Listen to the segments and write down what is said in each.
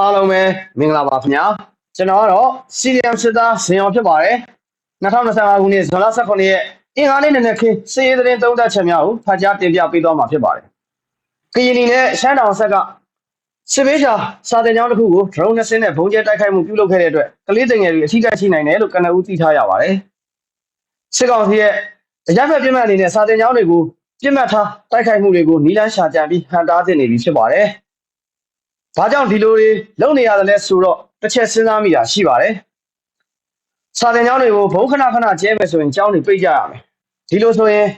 အားလုံးပဲမင်္ဂလာပါခင်ဗျာကျွန်တော်ကတော့ CDM စစ်သားဇင်အောင်ဖြစ်ပါတယ်2025ခုနှစ်ဇွန်လ18ရက်အင်္ဂါနေ့နေ့နဲ့ခင်းစီးရီးသတင်းသုံးသပ်ချက်များကိုဖတ်ကြားတင်ပြပေးသွားမှာဖြစ်ပါတယ်ကရင်ပြည်နယ်ရှမ်းတောင်ဆက်ကစစ်ဘေးရှောင်စာတင်ကျောင်းတစ်ခုကို drone နဲ့ဆင်းနဲ့ဘုံကျဲတိုက်ခိုက်မှုပြုလုပ်ခဲ့တဲ့အတွက်ကလေးတငယ်တွေအထူးကရှိနိုင်တယ်လို့ကနဦးသိထားရပါတယ်စစ်ကောင်စီရဲ့အကြမ်းဖက်ပြစ်မှတ်အနေနဲ့စာတင်ကျောင်းတွေကိုပြစ်မှတ်ထားတိုက်ခိုက်မှုတွေကိုနီလန်းရှာကြံပြီးဟန်တားတင်နေပြီဖြစ်ပါတယ်။ ဘာကြောင့်ဒီလိုတွေလုပ်နေရတယ်လဲဆိုတော့တစ်ချက်စဉ်းစားမိတာရှိပါတယ်။စာတင်ကျောင်းတွေကိုဘုံခဏခဏကျဲမယ်ဆိုရင်ကျောင်းတွေပိတ်ကြရမယ်။ဒီလိုဆိုရင်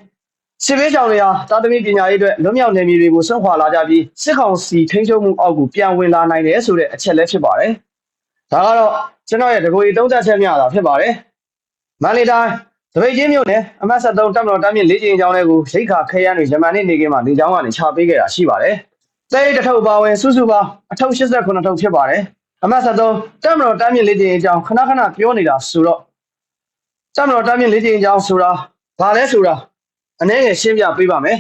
စစ်ဘေးကျောင်းတွေဟာတာသမီပညာရေးအတွက်လွတ်မြောက်နေမည်တွေကိုစွန့်ခွာလာကြပြီးစစ်ကောင်စီထိန်းချုပ်မှုအောက်ကိုပြန်ဝင်လာနိုင်တယ်ဆိုတဲ့အချက်လည်းဖြစ်ပါတယ်။ဒါကတော့ကျွန်တော်ရဲ့တကိုယ်သုံးသက်ချက်များတာဖြစ်ပါတယ်။မန္တလေးတိုင်းတပိတ်ချင်းမြို့နယ်အမတ်73တပ်မတော်တမ်းမြင့်လေးချင်းကျောင်းတွေကိုရိတ်ခါခဲရန်တွေဂျမန်နေ့နေကင်းမှာနေကျောင်းကနေချပေးခဲ့တာရှိပါတယ်။ တဲတစ်ထုပ်ပါဝင်စုစုပေါင်းအထုပ်89ထုပ်ဖြစ်ပါတယ်။အမတ်73တပ်မတော်တမ်းမြင့်လေးချင်းကျောင်းခဏခဏပြောနေတာဆိုတော့တပ်မတော်တမ်းမြင့်လေးချင်းကျောင်းဆိုတာဘာလဲဆိုတာအနည်းငယ်ရှင်းပြပေးပါမယ်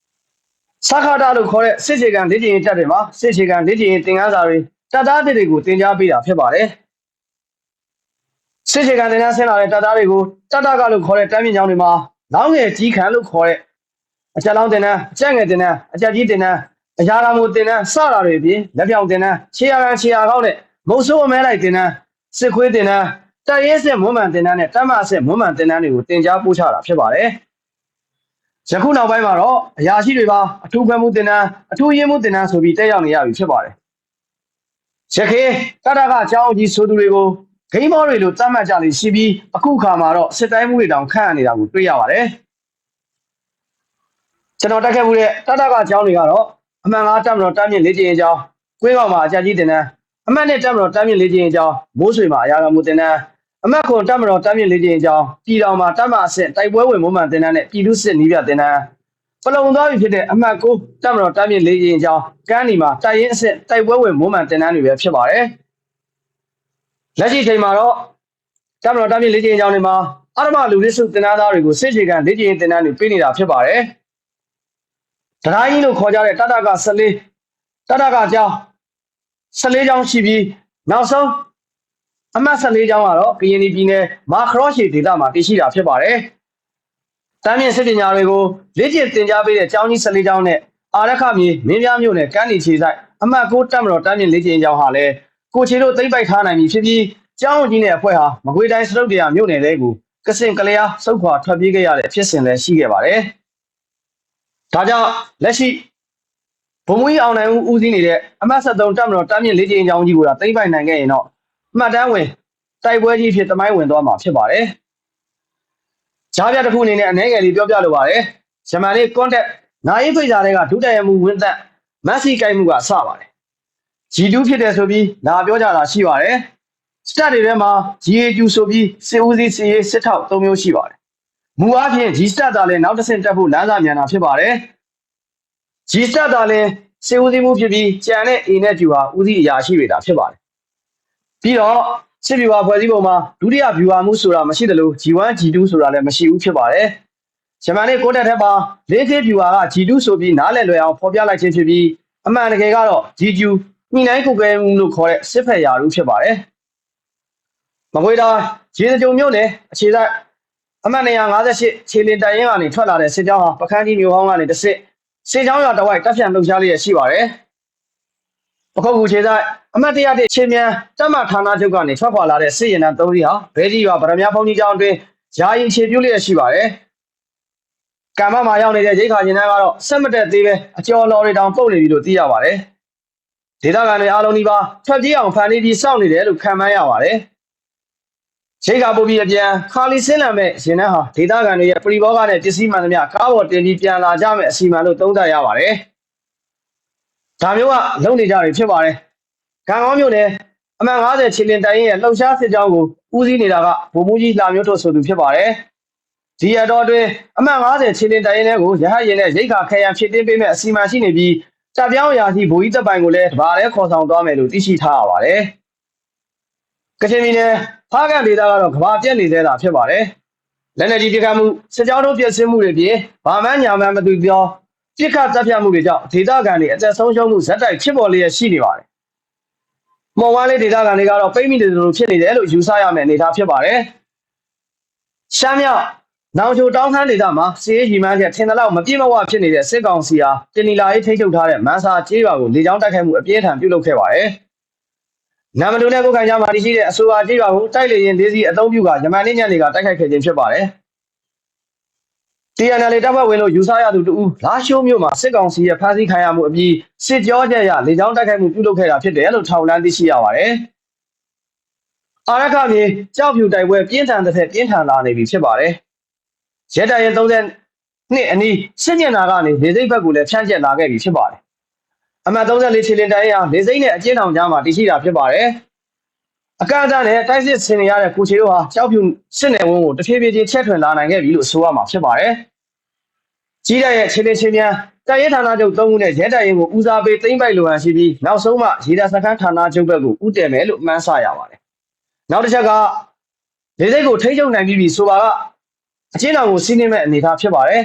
။စခါတာလို့ခေါ်တဲ့စစ်စေကံလေးချင်းတက်တွေမှာစစ်စေကံလေးချင်းသင်ခန်းစာတွေတပ်သားတွေတွေကိုတင် जा ပေးတာဖြစ်ပါတယ်။စစ်စေကံတင်တန်းဆင်းလာတဲ့တပ်သားတွေကိုတပ်တကလို့ခေါ်တဲ့တမ်းမြင့်ချောင်းတွေမှာလောင်းငယ်ကြီးခံလို့ခေါ်တဲ့အချက်လောင်းတင်တန်းအချက်ငယ်တင်တန်းအချက်ကြီးတင်တန်း အရာတော်မူတင်တန်းစတာတွေအပြင်လက်ပြောင်တင်တန်းခြေရာကန်ခြေရာကောက်နဲ့မုတ်ဆိုးအမဲလိုက်တင်တန်းစစ်ခွေးတင်တန်းတပ်ရင်းစစ်မွမ်းမှန်တင်တန်းနဲ့တပ်မစစ်မွမ်းမှန်တင်တန်းတွေကိုတင် जा ပို့ချတာဖြစ်ပါတယ်ယခုနောက်ပိုင်းမှာတော့အရာရှိတွေပါအထူးခွဲမှုတင်တန်းအထူးရင်းမှုတင်တန်းဆိုပြီးတက်ရောက်နေရပြီဖြစ်ပါတယ်ရခေတတကအကြောင်းကြီးဆိုသူတွေကိုဂိမ်းဘောတွေလိုသတ်မှတ်ကြလေရှိပြီးအခုခါမှာတော့စစ်တိုင်းမှုတွေတောင်ခန့်ရနေတာကိုတွေ့ရပါတယ်ကျွန်တော်တက်ခဲ့မှုတဲ့တတကအကြောင်းတွေကတော့ အမှန်ငါတက်မတော်တက်မြင့်လေးကျင်အကြောင်းကွင်းကောင်မှာအကြကြီးတင်တန်းအမှတ်နဲ့တက်မတော်တက်မြင့်လေးကျင်အကြောင်းမိုးဆွေမှာအရာတော်မူတင်တန်းအမှတ်ခွန်တက်မတော်တက်မြင့်လေးကျင်အကြောင်းပြည်တော်မှာတက်မအဆင့်တိုက်ပွဲဝင်မုံမှန်တင်တန်းနဲ့ပြည်သူစစ်နီးပြတင်တန်းပလုံသွားပြီဖြစ်တဲ့အမှတ်ကိုတက်မတော်တက်မြင့်လေးကျင်အကြောင်းကန်းဒီမှာတိုက်ရင်အဆင့်တိုက်ပွဲဝင်မုံမှန်တင်တန်းတွေပဲဖြစ်ပါတယ်လက်ရှိချိန်မှာတော့တမတော်တမ်းမြေလေ့ကျင့်ရေးကျောင်းတွေမှာအရမလူရစ်စုတင်နန်းသားတွေကိုစစ်အခြေခံလေ့ကျင့်ရေးတင်နန်းတွေပေးနေတာဖြစ်ပါတယ်။ တတိုင်းကြီးလို့ခေါ်ကြတဲ့တတက14တတကကျောင်း14ကျောင်းရှိပြီးနောက်ဆုံးအမှတ်14ကျောင်းကတော့ကရင်ပြည်နယ်မာခရော့ရှီဒေသမှာတည်ရှိတာဖြစ်ပါတယ်။တမ်းမြေစစ်ပညာတွေကိုလေ့ကျင့်သင်ကြားပေးတဲ့ကျောင်းကြီး14ကျောင်းနဲ့အာရခမြေမင်းပြားမြို့နယ်ကမ်းနီချေဆိုင်အမှတ်6တက်မတော်တမ်းမြေလေ့ကျင့်ရေးကျောင်းဟာလည်းကိုချေတို့သိမ့်ပိုက်ထားနိုင်ပြီဖြစ်ပြီးကျောင်းကြီးနဲ့အဖွဲ့ဟာမကွေးတိုင်းစရုပ်တရားမြို့နယ်လေးကိုကစင်ကလျာစုခွာထွက်ပြေးခဲ့ရတဲ့ဖြစ်စဉ်လည်းရှိခဲ့ပါတယ်။ ဒါကြောင့်လက်ရှိဘုံမွေးအောင်နိုင်ဦးဦးစီးနေတဲ့အမတ်73တပ်မတော်တားမြင့်လေးချင်းကျောင်းကြီးကိုသာသိမ့်ပိုက်နိုင်ခဲ့ရင်တော့အမှတ်တမ်းဝင်တိုက်ပွဲကြီးဖြစ်တမိုင်းဝင်သွားမှာဖြစ်ပါတယ်။ကြားပြတစ်ခုအနေနဲ့အနေငယ်လေးပြောပြလိုပါတယ်။ဂျမန်လေး contact နိုင်ရေးဖိတ်စာတွေကဒုတိယမှုဝင်းသက်မက်ဆီကိုက်မှုကစပါတယ်။ G2 ဖြစ်တယ်ဆိုပြီးလာပြောကြတာရှိပါတယ်။စတက်တွေထဲမှာ GAQ ဆိုပြီးစစ်ဦးစီးစစ်ရေးစစ်ထောက်၃မျိုးရှိပါတယ်။ မူအားဖြင့် G စတက်တာလည်းနောက်တစ်ဆင့်တက်ဖို့လမ်းစာမြန်တာဖြစ်ပါတယ်။ G စတက်တာလည်းစစ်ဦးစီးမှုဖြစ်ပြီးကြံတဲ့ A နဲ့ Q ဟာဦးစီးအရာရှိတွေတာဖြစ်ပါတယ်။ပြီးတော့စစ်ဗျူဟာဖွဲ့စည်းပုံမှာဒုတိယဗျူဟာမှုဆိုတာမရှိသလို G1 G2 ဆိုတာလည်းမရှိဘူးဖြစ်ပါတယ်။ဂျမန်လေးကိုတက်ထက်မှာလေးသေးဗျူဟာက G2 ဆိုပြီးနားလည်လွယ်အောင်ဖော်ပြလိုက်ခြင်းဖြစ်ပြီးအမှန်တကယ်ကတော့ GQ ညှိနှိုင်းကုတ်ကဲမှုလို့ခေါ်တဲ့စစ်ဖက်ရာထူးဖြစ်ပါတယ်။မကွေးတိုင်းရေစကြုံမြို့နယ်အခြေစိုက် အမှတ်258ခြေလင်တိုင်ရင်ကနေထွက်လာတဲ့စစ်ကြောင်းဟာပခန်းကြီးမြို့ဟောင်းကနေတစ်စစ်စစ်ကြောင်းရွာတဝိုက်တပ်ဖြန့်လှုပ်ရှားလျက်ရှိပါတယ်။ပခုတ်ကူခြေဆိုင်အမှတ်101ခြေမြန်တပ်မဌာနချုပ်ကနေထွက်ခွာလာတဲ့စစ်ရင်တန်း၃စီးဟာဘဲကြီးရွာဗရမ ्या ဘုံကြီးကျောင်းအတွင်းယာယီခြေပြုတ်လျက်ရှိပါတယ်။ကံမမှာရောက်နေတဲ့ရိခါရင်တန်းကတော့ဆက်မတက်သေးပဲအကျော်လော်တွေတောင်ပုတ်နေပြီလို့သိရပါတယ်။ဒေသခံတွေအားလုံးဒီပါထွက်ပြေးအောင်ဖန်တီးပြီးစောင့်နေတယ်လို့ခံမှန်းရပါတယ်။ ရိတ်ကပို့ပြီးအပြန်ခါလီစင်းလံမဲ့ရင်နှန်းဟာဒေသခံတွေရဲ့ပရိဘောဂနဲ့ပစ္စည်းမှန်သမျှကားပေါ်တင်ပြီးပြန်လာကြမဲ့အစီအမံလို့သုံးသပ်ရပါတယ်။ဒါမျိုးကလုံနေကြတယ်ဖြစ်ပါတယ်။ကံကောင်းမျိုးနဲ့အမှန်90ခြေလင်တိုင်ရဲ့လှုပ်ရှားစစ်ကြောင်းကိုဦးစီးနေတာကဗိုလ်မှူးကြီးလာမျိုးတို့ဆိုသူဖြစ်ပါတယ်။ဒီရတော့တွင်အမှန်90ခြေလင်တိုင်ရဲ့ကိုရဟတ်ရင်နဲ့ရိတ်ခါခဲရန်ဖြစ်တင်းပေးမဲ့အစီအမံရှိနေပြီးတပ်ပြောင်းရာရှိဗိုလ်ကြီးတပ်ပိုင်ကိုလည်းတပါးလဲခေါ်ဆောင်သွားမယ်လို့သိရှိထားရပါတယ်။ကချင်ပြည်နယ် ဖားကန်ဒေသကတော့ကဘာပြက်နေသေးတာဖြစ်ပါတယ်။လက်နက်ကြီးပစ်ခတ်မှုစစ်ကြောင်းတို့ပြစ်ဆင်းမှုတွေပြင်ဗမာညာမှန်မသူပြောပြစ်ခတ်တပ်ဖြတ်မှုတွေကြောင့်ဒေသခံတွေအသက်ဆုံးရှုံးမှုဇက်တိုက်ဖြစ်ပေါ်လျက်ရှိနေပါတယ်မော်ဝါလေးဒေတာကန်တွေကတော့ပိတ်မိနေတယ်လို့ဖြစ်နေတယ်လို့ယူဆရမယ့်အနေအထားဖြစ်ပါတယ်ရှမ်းမြောက်နောင်ချိုတောင်းခမ်းဒေတာမှာစီးရေးရီမန်းချက်ထင်သလောက်မပြည့်မဝဖြစ်နေတဲ့စစ်ကောင်စီဟာတင်နီလာရေးထိချုပ်ထားတဲ့မန်းစာကျေးရွာကိုလေကြောင်းတိုက်ခိုက်မှုအပြင်းထန်ပြုလုပ်ခဲ့ပါတယ် နာမတူနဲ့ကိုယ်ခံကြမှာတရှိတဲ့အဆိုပါကျေးရွာကိုတိုက်လေရင်လေးစီအသုံးပြုကယမန်နေ့ညနေကတိုက်ခိုက်ခဲ့ခြင်းဖြစ်ပါတယ် TNL တပ်ဖွဲ့ဝင်လို့ယူဆရသူတူလာရှိုးမြို့မှာစစ်ကောင်စီရဲ့ဖမ်းဆီးခံရမှုအပြီးစစ်ကြောကြရလေကြောင်းတိုက်ခိုက်မှုပြုလုပ်ခဲ့တာဖြစ်တယ်လို့ထောက်လန်းသိရှိရပါတယ်။အာရခမြေကြောက်ဖြူတိုက်ပွဲပြင်းထန်တဲ့ထက်ပြင်းထန်လာနေပြီဖြစ်ပါတယ်။ရဲတပ်ရဲ30နှစ်အနီးစစ်ညင်နာကနေလေစိတ်ဘက်ကိုလည်းဖြန့်ကျက်လာခဲ့ပြီဖြစ်ပါတယ်။ အမှတ်34ခြေလင်တိုင်းဟာလေစိတ်နဲ့အကျဉ်းထောင်ကြားမှာတည်ရှိတာဖြစ်ပါတယ်။အကန့်အသတ်နဲ့တိုက်စစ်ဆင်နေရတဲ့ကိုချေတို့ဟာကြောက်ဖြူစစ်နယ်ဝန်းကိုတဖြည်းဖြည်းချင်းချက်ထွင်လာနိုင်ခဲ့ပြီလို့ဆိုရမှာဖြစ်ပါတယ်။ကြီးတဲ့ရဲ့ခြေလင်းချင်းများတပ်ရဲဌာနချုပ်၃ခုနဲ့ရဲတပ်ရင်ကိုဦးစားပေးသိမ့်ပိုက်လိုဟန်ရှိပြီးနောက်ဆုံးမှရေဒါစခန်းဌာနချုပ်ဘက်ကိုဦးတည်မယ်လို့မှန်းဆရပါတယ်။နောက်တစ်ချက်ကလေစိတ်ကိုထိန်းချုပ်နိုင်ပြီးပြီဆိုပါကအချင်းတော်ကိုစီးနှင်းမဲ့အနေအထားဖြစ်ပါတယ်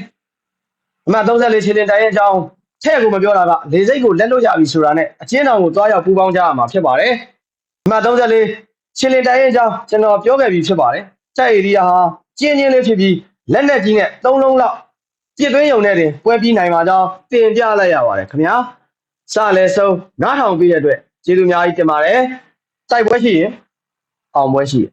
။အမှတ်34ခြေလင်းတိုင်းရဲ့အကြောင်း ထဲ့ကိုမပြောတာကလေစိတ်ကိုလက်လွတ်ရပြီဆိုတာနဲ့အချင်းတော်ကိုတွားရောက်ပူးပေါင်းကြရမှာဖြစ်ပါတယ်။အမှတ်34ခြေလင်းတိုင်းရဲ့အကြောင်းကျွန်တော်ပြောခဲ့ပြီးဖြစ်ပါတယ်။တိုက်ဧရိယာဟာကျင်းချင်းလေးဖြစ်ပြီးလက်နက်ကြီးနဲ့၃လုံးလောက်ပြစ်သွင်းယုံနဲ့တင်ပွဲပြီးနိုင်ပါကြောင်းတင်ပြလိုက်ရပါတယ်ခင်ဗျာစလဲဆုံးနားထောင်ပြီးတဲ့အတွက်ကျေးဇူးအများကြီးတင်ပါတယ်တိုက်ပွဲရှိရင်အောင်ပွဲရှိရင်